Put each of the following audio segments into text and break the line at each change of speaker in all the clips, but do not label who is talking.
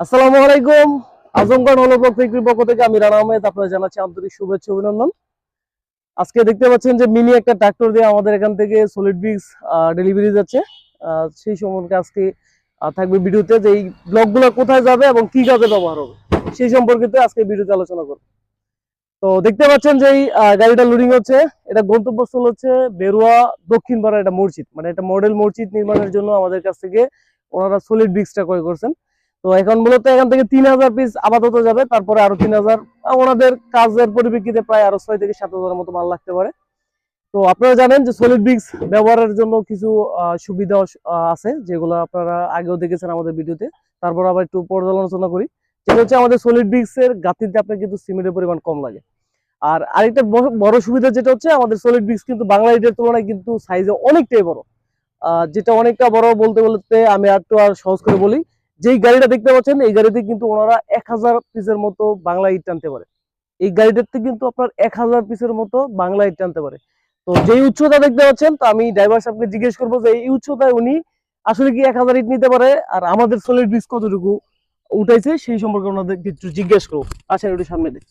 আসসালামু আলাইকুম। আজমগড় পক্ষ থেকে আমি রানা আহমেদ জানাচ্ছি আন্তরিক শুভেচ্ছা অভিনন্দন। আজকে দেখতে পাচ্ছেন যে মিনি একটা ট্রাক্টর দিয়ে আমাদের এখান থেকে সলিড ব্রিক্স ডেলিভারি যাচ্ছে। সেই সম্পর্কে আজকে থাকবে ভিডিওতে যে এই ব্লকগুলো কোথায় যাবে এবং কি কাজে ব্যবহার হবে, সেই সম্পর্কিত আজকে ভিডিওতে আলোচনা করব। তো দেখতে পাচ্ছেন যে এই গাড়িটা লোডিং হচ্ছে। এটা গন্তব্যস্থল হচ্ছে বেরুয়া দক্ষিণ পাড়া এটা মসজিদ। মানে এটা মডেল মসজিদ নির্মাণের জন্য আমাদের কাছ থেকে ওনারা সলিড ব্রিক্সটা ক্রয় করছেন। তো এখন মূলত এখান থেকে তিন হাজার পিস আপাতত যাবে, তারপরে আরও তিন হাজার ওনাদের কাজের পরিপ্রেক্ষিতে প্রায় আরও ছয় থেকে সাত হাজারের মতো মাল লাগতে পারে। তো আপনারা জানেন যে সলিড ব্রিক্স ব্যবহারের জন্য কিছু সুবিধা আছে, যেগুলো আপনারা আগেও দেখেছেন আমাদের ভিডিওতে। তারপর আবার একটু পর্যালোচনা করি। যেটা হচ্ছে আমাদের সলিড ব্রিক্স এর গাতিতে আপনার কিন্তু সিমেন্টের পরিমাণ কম লাগে। আর আরেকটা বড় সুবিধা যেটা হচ্ছে, আমাদের সলিড ব্রিক্স কিন্তু বাংলা ইটের তুলনায় কিন্তু সাইজে অনেকটাই বড়। যেটা অনেকটা বড় বলতে বলতে আমি আর একটু আর সহজ করে বলি যেই গাড়িটা দেখতে পাচ্ছেন এই গাড়িতে কিন্তু ওনারা এক হাজার পিসের মতো বাংলা ইট টানতে পারে। এই গাড়িটাতে কিন্তু আপনার এক হাজার পিসের মতো বাংলা ইট টানতে পারে। তো যেই উচ্চতা দেখতে পাচ্ছেন তো আমি ড্রাইভার সাহেবকে জিজ্ঞেস করব যে এই উচ্চতায় উনি আসলে কি এক হাজার ইট নিতে পারে? আর আমাদের সলিড ব্রিজ কতটুকু উঠাইছে সেই সম্পর্কে ওনাদের কিছু জিজ্ঞেস করব। আসেন একটু সামনে দিই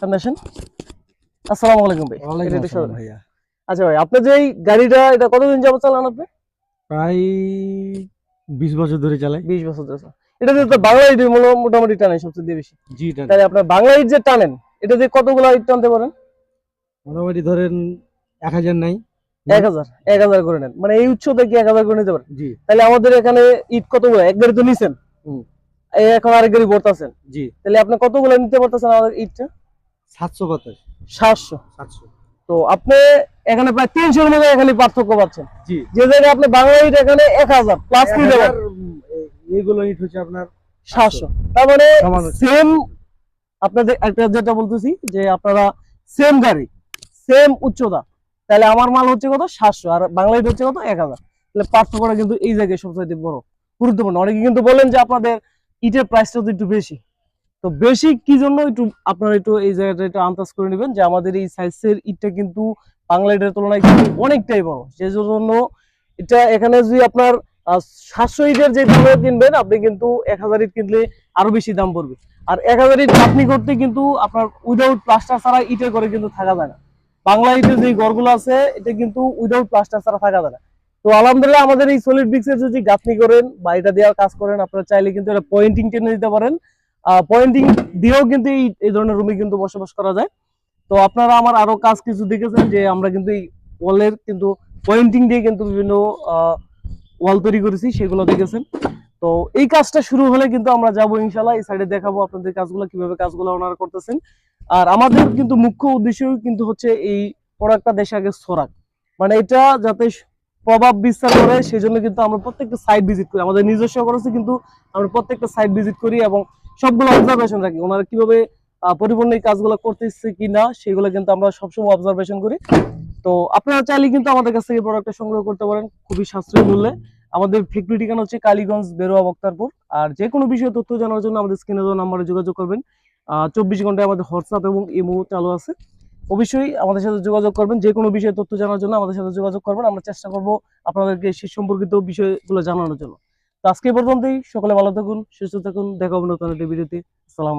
সামনে আসেন। আসসালামু আলাইকুম ভাই।
ভাইয়া।
আচ্ছা ভাই আপনি যে গাড়িটা এটা কতদিন যাবত চালান আপনি?
প্রায় বিশ বছর ধরে চালাই।
বিশ বছর ধরে এটা তো বাংলা ইট মোটামুটি টানে সবচেয়ে বেশি।
জি
তাহলে আপনার বাংলা ইট যে টানেন এটা দিয়ে কতগুলো ইট টানতে পারেন?
মোটামুটি ধরেন এক হাজার নাই।
এক হাজার এক হাজার করে নেন। মানে এই উচ্চতা কি এক হাজার করে নিতে পারেন?
জি।
তাহলে আমাদের এখানে ইট কতগুলো? এক গাড়ি তো নিছেন।
হুম।
এখন আরেক গাড়ি ভরতাছেন।
জি।
তাহলে আপনি কতগুলো নিতে পারতেছেন আমাদের ইটটা?
সাতশো
সাতশো।
সাতশো।
তো আপনি এখানে প্রায় তিনশোর মধ্যে এখানে পার্থক্য পাচ্ছেন। যে জায়গায় আপনি বাংলা ইট এখানে এক হাজার প্লাস
এক
নিতে পারেন
এইগুলো ইট হচ্ছে আপনার
সাতশো। তার মানে সেম আপনাদের একটা যেটা বলতেছি যে আপনারা সেম গাড়ি সেম উচ্চতা। তাহলে আমার মাল হচ্ছে কত? সাতশো। আর বাংলা ইট হচ্ছে কত? এক হাজার। তাহলে পার্থক্যটা কিন্তু এই জায়গায় সবচেয়ে বড়। গুরুত্বপূর্ণ। অনেকে কিন্তু বলেন যে আপনাদের ইটের প্রাইসটা তো একটু বেশি। তো বেশি কি জন্য একটু আপনারা একটু এই জায়গাটা একটু আন্দাজ করে নেবেন যে আমাদের এই সাইজের ইটটা কিন্তু বাংলা ইটের তুলনায় কিন্তু অনেকটাই বড়। সেই জন্য এটা এখানে যদি আপনার সাতশো ইটের যে দামে কিনবেন, আপনি কিন্তু এক হাজার ইট কিনলে আরও বেশি দাম পড়বে। আর এক হাজার ইট আপনি করতে কিন্তু আপনার উইদাউট প্লাস্টার ছাড়া ইটের করে কিন্তু থাকা যায় না। বাংলা ইটের যে ঘরগুলো আছে, এটা কিন্তু উইদাউট প্লাস্টার ছাড়া থাকা যায় না। তো আলহামদুলিল্লাহ আমাদের এই সলিড ব্রিক্সের যদি গাঁথনি করেন বা এটা দেওয়ার কাজ করেন, আপনারা চাইলে কিন্তু এটা পয়েন্টিং টেনে দিতে পারেন। পয়েন্টিং দিয়েও কিন্তু এই এই ধরনের রুমে কিন্তু বসবাস করা যায়। তো আপনারা আমার আরও কাজ কিছু দেখেছেন যে আমরা কিন্তু এই ওয়ালের কিন্তু পয়েন্টিং দিয়ে কিন্তু বিভিন্ন ওয়াল তৈরি করেছি, সেগুলো দেখেছেন। তো এই কাজটা শুরু হলে কিন্তু আমরা যাব ইনশাল্লাহ এই সাইডে দেখাবো আপনাদের কাজগুলো, কীভাবে কাজগুলো ওনারা করতেছেন। আর আমাদের কিন্তু মুখ্য উদ্দেশ্য কিন্তু হচ্ছে এই প্রোডাক্টটা দেশে আগে ছড়াক। মানে এটা যাতে প্রভাব বিস্তার করে সেই জন্য কিন্তু আমরা প্রত্যেকটা সাইট ভিজিট করি। আমাদের নিজস্ব খরচে কিন্তু আমরা প্রত্যেকটা সাইট ভিজিট করি এবং সবগুলো অবজারভেশন রাখি। ওনারা কীভাবে পরিপূর্ণ এই কাজগুলো করতেছে কি না সেগুলো কিন্তু আমরা সবসময় অবজারভেশন করি। তো আপনারা চাইলে কিন্তু আমাদের কাছ থেকে প্রোডাক্টটা সংগ্রহ করতে পারেন, খুবই সাশ্রয়ী মূল্যে। আমাদের ফ্যাক্টরি ঠিকানা হচ্ছে কালীগঞ্জ, বেরোয়া, বক্তারপুর। আর যে কোনো বিষয়ে তথ্য জানার জন্য আমাদের স্ক্রিনে দেওয়া নাম্বারে যোগাযোগ করবেন। চব্বিশ ঘন্টায় আমাদের হোয়াটসঅ্যাপ এবং ইমো চালু আছে। অবশ্যই আমাদের সাথে যোগাযোগ করবেন, যে কোনো বিষয়ে তথ্য জানার জন্য আমাদের সাথে যোগাযোগ করবেন। আমরা চেষ্টা করব আপনাদেরকে সে সম্পর্কিত বিষয়গুলো জানানোর জন্য। আজকে পর্যন্তই। সকলে ভালো থাকুন সুস্থ থাকুন। দেখা হবে নতুন একটি ভিডিওতে। আসসালাম